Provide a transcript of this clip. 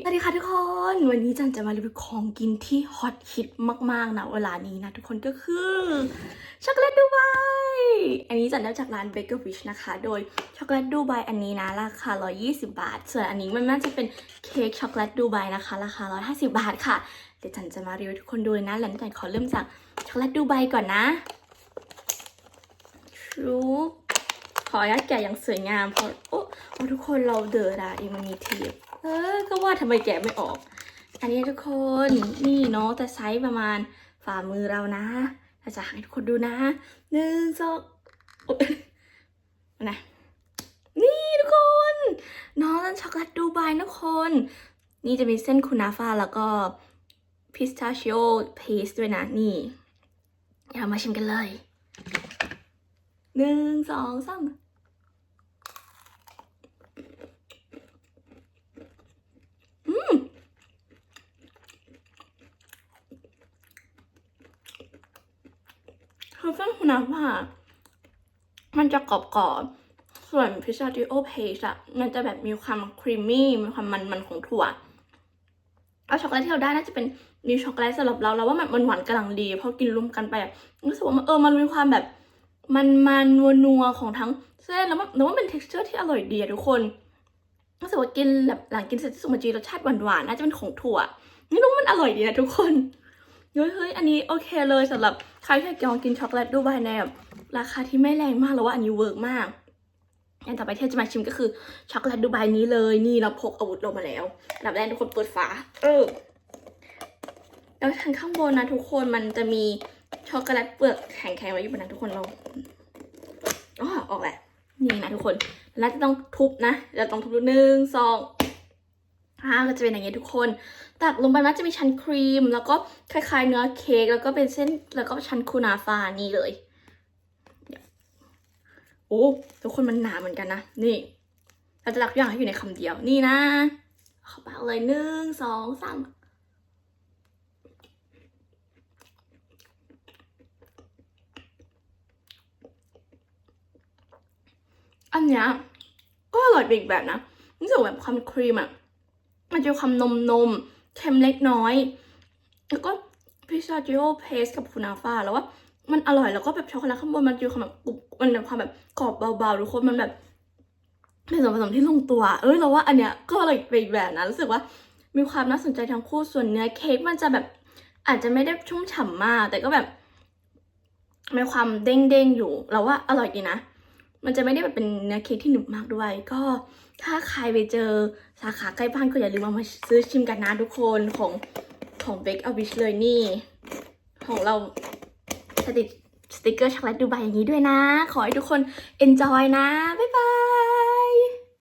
สวัสดีค่ะทุกคน วันนี้จันจะมารีวิวของกินที่ฮอตฮิตมากๆนะเวลานี้นะทุกคนก็คือช็อกโกแลตดูไบอันนี้จันได้จากร้าน Baker Fish นะคะ โดยช็อกโกแลตดูไบอันนี้นะราคา 120 บาท ส่วนอันนี้มันน่าจะเป็นเค้กช็อกโกแลตดูไบนะคะ ราคา 150 บาทค่ะ เดี๋ยวจันจะมารีวิวทุกคนดูนะหลังจากขอเริ่มจากช็อกโกแลตดูไบก่อนนะชูขออนุญาตแกะอย่างสวยงามเพราะโอ้โอทุกคนเราเดอดาเองมันมีเทียบ เออ ก็ว่าทำไมแกะไม่ออก อันนี้ทุกคนนี่เนาะแต่ไซส์ประมาณฝ่ามือเรานะเราจะให้ทุกคนดูนะหนึ่งสองนะนี่ทุกคนน้องนั่นช็อกโกแลตดูไบนะทุกคน นี่จะมีเส้นคูนาฟ่าแล้วก็พิสตาชิโอเพสด้วยนะ นี่เดี๋ยวเรามาชิมกันเลยหนึ่งสองสาม คือเส้นคุณน้ำว่า มันจะกรอบๆส่วนพิซซ่าติโอเพสอะมันจะแบบมีความครีมมี่มีความมันๆของถั่วแล้วช็อกโกแลตที่เราได้น่าจะเป็นมีช็อกโกแลตสำหรับเราแล้วว่ามันหวานกำลังดีพอกินรวมกันไปอะรู้สึกว่าเออมันมีความแบบมันมันนัวนัวๆของทั้งเส้นแล้วมันแล้วว่าเป็น t e x t อร์ที่อร่อยดีอะทุกคนรู้สึกว่ากินแบบหลังกินเสร็จสุมาจีรสชาติหวานๆน่าจะเป็นของถั่วนี่รู้มันอร่อยดีนะทุกคน เฮ้ยเฮ้ยอันนี้โอเคเลยสำหรับใครที่อยากลองกินช็อกโกแลตดูไบในแบบราคาที่ไม่แรงมากแล้วว่าอันนี้เวิร์กมากอันต่อไปที่จะมาชิมก็คือช็อกโกแลตดูไบนี้เลยนี่เราพกอาวุธลงมาแล้วอันดับแรกทุกคนเปิดฝาเออแล้วทางข้างบนนะทุกคนมันจะมีช็อกโกแลตเปลือกแข็งๆไว้อยู่บนนั้นทุกคนเราอ๋อออกแหละนี่นะทุกคนแล้วจะต้องทุบนะเราต้องทุบหนึ่งสอง อ่าก็จะเป็นอย่างเงี้ยทุกคน ตักลงไปมันจะมีชั้นครีม แล้วก็คล้ายๆเนื้อเค้กแล้วก็เป็นเส้นแล้วก็ชั้นคูนาฟานี่เลยโอ้ทุกคนมันหนาเหมือนกันนะนี่เราจะรักทุกอย่างให้อยู่ในคำเดียวนี่นะเข้าปากเลยหนึ่งสองสามอันเนี้ยก็อร่อยอีกแบบนะรู้สึกแบบความครีมอะ มันจะความนมนมเค็มเล็กน้อย แล้วก็พิซซ่าจิโอเพสกับคูนาฟาแล้วว่ามันอร่อยแล้วก็แบบช็อกโกแลตข้างบนมันจะความแบบกรุบมันมีความแบบกรอบเบาๆทุกคนมันแบบเป็นส่วนผสมที่ลงตัว เอ้ยเราว่าอันเนี้ยก็อร่อยไปอีกแบบนะรู้สึกว่ามีความน่าสนใจทั้งคู่ส่วนเนื้อเค้กมันจะแบบอาจจะไม่ได้ชุ่มฉ่ำมาก แต่ก็แบบมีความเด้งๆอยู่ เราว่าอร่อยดีนะ มันจะไม่ได้แบบเป็นเนื้อเค้กที่หนึบมากด้วย ก็ถ้าใครไปเจอสาขาใกล้บ้านก็อย่าลืมเอามาซื้อชิมกันนะทุกคนของของเบ k อาบิชเลยนี่ ของเราติดสติกเกอร์ช็อกโกแลตดูใบอย่างนี้ด้วยนะ ขอให้ทุกคน enjoy นะ บ๊ายบาย